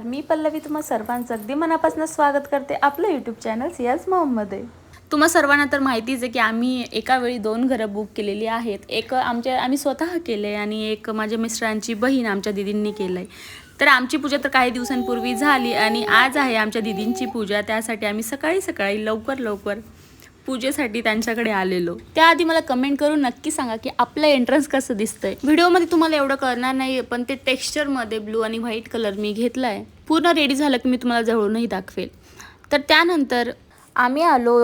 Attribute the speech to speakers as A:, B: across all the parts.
A: नमस्कार मी पल्लवी. तुम्हा सर्वांचं अगदी मनापासून स्वागत करते आपलं यूट्यूब चॅनल सियाज मोहम्मदे तुम्हा सर्वांना तर माहितीच आहे की आम्ही एका वेळी दोन घरं बुक केलेली आहेत. एक आमच्या आम्ही स्वतः केले आणि एक माझ्या मिस्टरांची बहीण आमच्या दिदींनी केलं आहे तर आमची पूजा तर काही दिवसांपूर्वी झाली आणि आज आहे आमच्या दिदींची पूजा. त्यासाठी आम्ही सकाळी सकाळी लवकर लवकर पूजेसाठी त्यांच्याकडे आलेलो. त्याआधी मला कमेंट करून नक्की सांगा की आपलं एंट्रन्स कसं दिसतंय. व्हिडिओमध्ये तुम्हाला एवढं करणार नाही पण ते टेक्स्चरमध्ये ब्लू आणि व्हाईट कलर मी घेतलाय. पूर्ण रेडी झालं की मी तुम्हाला जवळूनही दाखवेल. तर त्यानंतर आम्ही आलो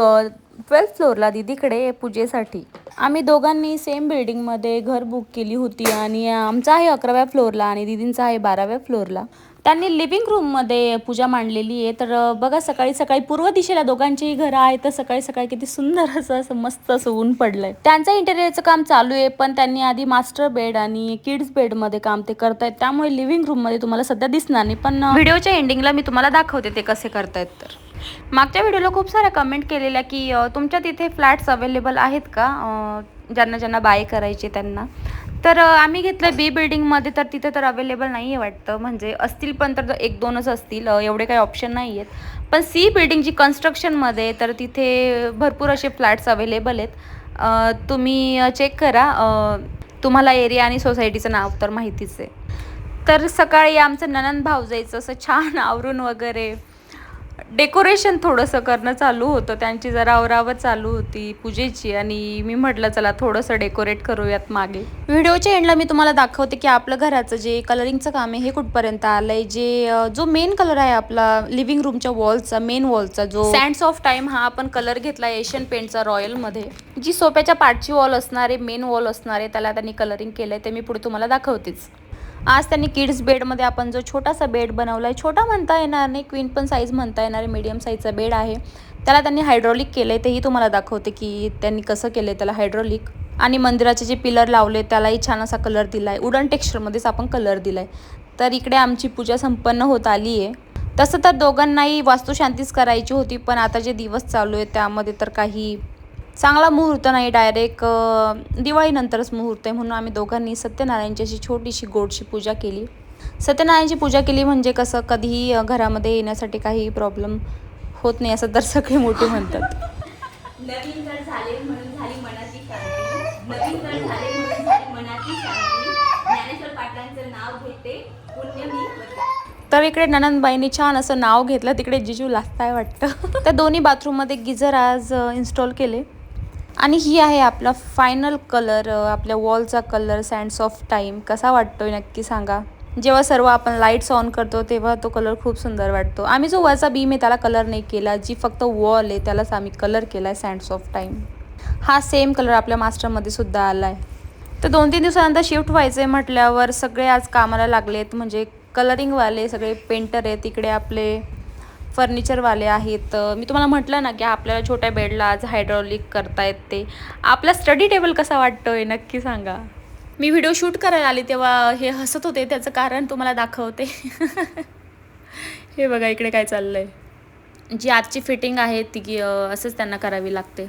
A: ट्वेल्थ फ्लोअरला दीदीकडे पूजेसाठी. आम्ही दोघांनी सेम बिल्डिंगमध्ये घर बुक केली होती आणि आमचा आहे अकराव्या फ्लोअरला आणि दीदींचं आहे बाराव्या फ्लोअरला त्यांनी लिव्हिंग रूममध्ये पूजा मांडलेली आहे. तर बघा सकाळी सकाळी पूर्व दिशेला दोघांचीही घरं आहेत. तर सकाळी सकाळी किती सुंदर असं असं मस्त असं ऊन पडलंय. त्यांचं इंटेरियरचं काम चालू आहे पण त्यांनी आधी मास्टर बेड आणि किड्स बेडमध्ये काम ते करतायत. त्यामुळे लिव्हिंग रूममध्ये तुम्हाला सध्या दिसणार नाही. पण व्हिडिओच्या एंडिंगला मी तुम्हाला दाखवते ते कसे करतायत तर. मागच्या व्हिडिओला खूप साऱ्या कमेंट केलेल्या की तुमच्या तिथे फ्लॅट्स अवेलेबल आहेत का? ज्यांना ज्यांना बाय करायचे त्यांना. तर आम्ही घेतलं बी बिल्डिंगमध्ये तर तिथे तर अवेलेबल नाही आहे वाटतं. म्हणजे असतील पण तर एक दोनच असतील एवढे काही ऑप्शन नाही आहेत पण सी बिल्डिंगची कन्स्ट्रक्शनमध्ये तर तिथे भरपूर असे फ्लॅट्स अवेलेबल आहेत. तुम्ही चेक करा. तुम्हाला एरिया आणि सोसायटीचं नाव तर माहितीच आहे. तर सकाळी आमचं ननंद भावजायचं असं छान आवरून वगैरे डेकोरेशन थोडंसं करणं चालू होतं. त्यांची जरा आवरावत चालू होती पूजेची आणि मी म्हटलं चला थोडंसं डेकोरेट करूयात मागे. व्हिडिओच्या एंडला मी तुम्हाला दाखवते की आपलं घराचं जे कलरिंगचं काम आहे हे कुठपर्यंत आलंय. जे जो मेन कलर आहे आपला लिव्हिंग रूमच्या वॉलचा मेन वॉलचा जो सँड्स ऑफ टाइम हा आपण कलर घेतला एशियन पेंटचा रॉयलमध्ये जी सोप्याच्या पाठची वॉल असणार मेन वॉल असणार आहे त्याला त्यांनी कलरिंग केलंय ते मी पुढे तुम्हाला दाखवतेच. आज त्यांनी किड्स बेडमध्ये आपण जो छोटासा बेड बनवला आहे छोटा म्हणता येणार नाही क्वीन पण साईज म्हणता येणार आहे मीडियम साईजचा बेड आहे. त्याला त्यांनी हायड्रॉलिक केलं आहे तेही तुम्हाला दाखवते की त्यांनी कसं केलं आहे त्याला हायड्रॉलिक आणि मंदिराचे जे पिलर लावले त्यालाही छान असा कलर दिला आहे उडन टेक्स्चरमध्येच आपण कलर दिला आहे तर इकडे आमची पूजा संपन्न होत आली आहे तसं तर दोघांनाही वास्तुशांतीच करायची होती पण आता जे दिवस चालू आहे त्यामध्ये तर काही चांगला मुहूर्त नाही डायरेक्ट दिवाळीनंतरच मुहूर्त आहे म्हणून आम्ही दोघांनी सत्यनारायणची अशी छोटीशी गोडशी पूजा केली. सत्यनारायणची पूजा केली म्हणजे कसं कधीही घरामध्ये येण्यासाठी काही प्रॉब्लेम होत नाही असं तर सगळे मोठे म्हणतात.
B: नवीन जर झाले म्हणून झाली मनाची शांती. नवीन जर झाले म्हणून झाली मनाची शांती. ज्ञानेश्वर पाटलांचं नाव घेते पुण्य मी करते.
A: तर इकडे ननंदबाईंनी छान असं नाव घेतलं तिकडे जिजू लागताय वाटतं. त्या दोन्ही बाथरूममध्ये गिझर आज इन्स्टॉल केले. आणि ही आहे आपला फायनल कलर आपल्या वॉलचा कलर सँड्स ऑफ टाईम कसा वाटतोय नक्की सांगा. जेव्हा सर्व आपण लाईट्स ऑन करतो तेव्हा तो कलर खूप सुंदर वाटतो. आम्ही जो वरचा बीम आहे त्याला कलर नाही केला. जी फक्त वॉल आहे त्यालाच आम्ही कलर केला आहे सँड्स ऑफ टाईम हा सेम कलर आपल्या मास्टरमध्ये सुद्धा आला आहे तर दोन तीन दिवसानंतर शिफ्ट व्हायचं आहे म्हटल्यावर सगळे आज कामाला लागलेत. म्हणजे कलरिंगवाले सगळे पेंटर आहेत तिकडे आपले. फर्निचरवाले आहेत. मी तुम्हाला म्हटलं ना की आपल्याला छोट्या बेडला आज हायड्रॉलिक करतायत ते. आपला स्टडी टेबल कसा वाटतोय? नक्की सांगा. मी व्हिडिओ शूट करायला आली तेव्हा हे हसत होते. त्याचं कारण तुम्हाला दाखवते. हे बघा इकडे काय चाललं आहे जी आजची फिटिंग आहे ती असंच त्यांना करावी लागते.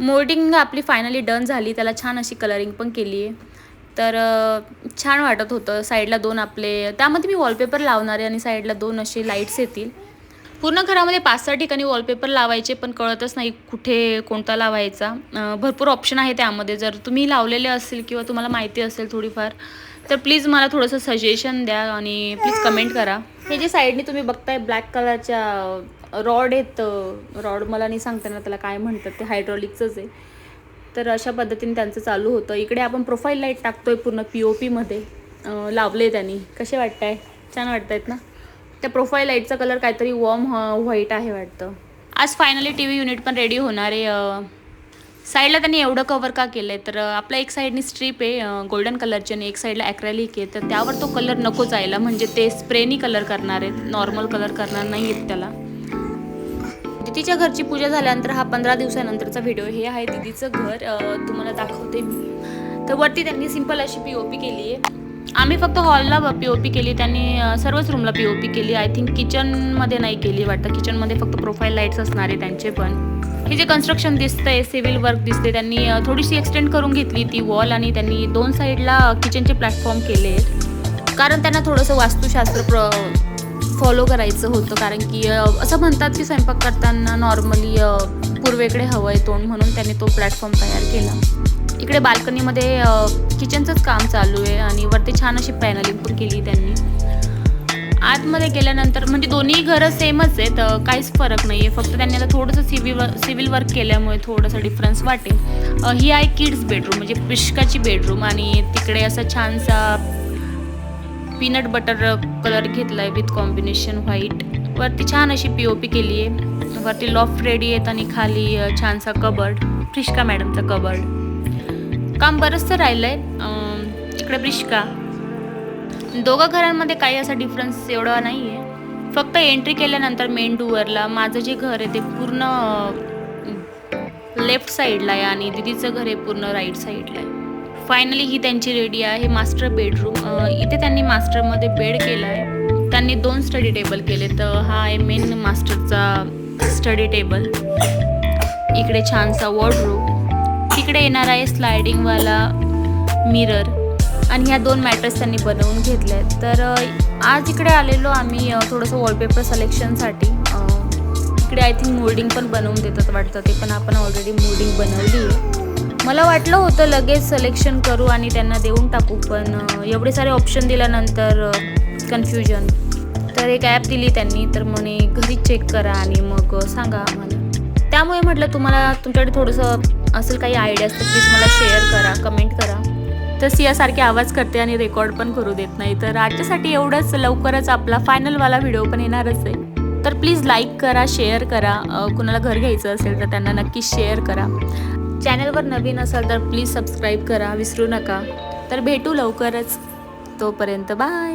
A: मोल्डिंग आपली फायनली डन झाली. त्याला छान अशी कलरिंग पण केली आहे तर छान वाटत होतं. साईडला दोन आपले त्यामध्ये मी वॉलपेपर लावणार आहे आणि साईडला दोन असे लाईट्स येतील. पूर्ण घरामध्ये पाच सहा ठिकाणी वॉलपेपर लावायचे पण कळतच नाही कुठे कोणता लावायचा. भरपूर ऑप्शन आहे त्यामध्ये. जर तुम्ही लावलेले असेल किंवा तुम्हाला माहिती असेल थोडीफार तर प्लीज मला थोडंसं सजेशन द्या आणि प्लीज कमेंट करा. हे जे साईडने तुम्ही बघताय ब्लॅक कलरच्या रॉड आहेत रॉड मला नाही सांगता ना त्याला काय म्हणतात ते हायड्रॉलिकचंच आहे. तर अशा पद्धतीने त्यांचं चालू होतं. इकडे आपण प्रोफाईल लाइट टाकतोय पूर्ण पी ओ पीमध्ये लावले त्यांनी. कसे वाटत आहे छान वाटत आहेत ना? त्या प्रोफाईल लाईटचा कलर काहीतरी वॉर्म व्हाईट आहे वाटतं. आज फायनली टी व्ही युनिट पण रेडी होणार आहे साईडला त्यांनी एवढं कवर का केलं आहे तर आपल्या एक साईडनी स्ट्रीप आहे गोल्डन कलरची आणि एक साईडला ॲक्रॅलिक आहे. तर त्यावर तो कलर नको जायला म्हणजे ते स्प्रेनी कलर करणार आहेत नॉर्मल कलर करणार नाही आहेत त्याला. दिदीच्या घरची पूजा झाल्यानंतर हा पंधरा दिवसानंतरचा व्हिडिओ हे आहे दिदीचं घर तुम्हाला दाखवते मी. तर वरती त्यांनी सिंपल अशी पी ओ पी केली आहे. आम्ही फक्त हॉलला पी ओ पी केली त्यांनी सर्वच रूमला पी ओ पी केली. आय थिंक किचनमध्ये नाही केली वाटतं. किचनमध्ये फक्त प्रोफाईल लाईट्स असणार आहे त्यांचे पण. हे जे कन्स्ट्रक्शन दिसतंय सिव्हिल वर्क दिसते त्यांनी थोडीशी एक्सटेंड करून घेतली ती वॉल आणि त्यांनी दोन साईडला किचनचे प्लॅटफॉर्म केले. आहेत कारण त्यांना थोडंसं वास्तुशास्त्र प्र फॉलो करायचं होतं. कारण की असं म्हणतात की स्वयंपाक करताना नॉर्मली पूर्वेकडे हवं आहे तोंड म्हणून त्यांनी तो प्लॅटफॉर्म तयार केला. इकडे बाल्कनीमध्ये किचनचंच काम चालू आहे आणि वरती छान अशी पॅनलिंग पण केली त्यांनी. आतमध्ये गेल्यानंतर म्हणजे दोन्ही घरं सेमच आहेत काहीच फरक नाही आहे फक्त त्यांनी आता थोडंसं सिव्हिल सिव्हिल वर्क केल्यामुळे थोडंसं डिफरन्स वाटेल. ही आहे किड्स बेडरूम म्हणजे पिष्काची बेडरूम आणि तिकडे असा छानसा पीनट बटर कलर घेतला आहे विथ कॉम्बिनेशन व्हाईट वरती छान अशी पी ओ पी केली आहे वरती लॉफ्ट रेडी आहेत आणि खाली छानसा कबर्ड फ्रिश्का मॅडमचा कबर्ड काम बरंचसं राहिलं आहे इकडे ब्रिश्का दोघं घरांमध्ये काही असा डिफरन्स एवढा नाही आहे फक्त एंट्री केल्यानंतर मेन डुअरला माझं जे घर आहे ते पूर्ण लेफ्ट साईडला आहे आणि दिदीचं घर आहे पूर्ण राईट साईडला आहे. फायनली ही त्यांची रेडी आहे मास्टर बेडरूम इथे त्यांनी मास्टरमध्ये बेड केला आहे त्यांनी दोन स्टडी टेबल केले तर हा आहे मेन मास्टरचा स्टडी टेबल इकडे छानसा वॉर्डरूम तिकडे येणार आहे स्लायडिंगवाला मिरर आणि ह्या दोन मॅटर्स त्यांनी बनवून घेतल्या आहेत. तर आज इकडे आलेलो आम्ही थोडंसं वॉलपेपर सलेक्शनसाठी इकडे आय थिंक मोल्डिंग पण बनवून देतात वाटतं ते पण आपण ऑलरेडी मोल्डिंग बनवली आहे. मला वाटलं होतं लगेच सिलेक्शन करू आणि त्यांना देऊन टाकू पण एवढे सारे ऑप्शन दिल्यानंतर कन्फ्युजन तर एक ॲप दिली त्यांनी तर म्हणे घरी चेक करा आणि मग सांगा आम्हाला. त्यामुळे म्हटलं तुम्हाला तुमच्याकडे थोडंसं असेल काही आयडियाज तर प्लीज मला शेअर करा कमेंट करा. तर सियासारखे आवाज करते आणि रेकॉर्ड पण करू देत नाही. तर आजच्यासाठी एवढंच. लवकरच आपला फायनलवाला व्हिडिओ पण येणारच आहे. तर प्लीज लाईक करा शेअर करा. कुणाला घर घ्यायचं असेल तर त्यांना नक्की शेअर करा. चॅनलवर नवीन असाल तर प्लीज सबस्क्राईब करा विसरू नका. तर भेटू लवकरच. तोपर्यंत बाय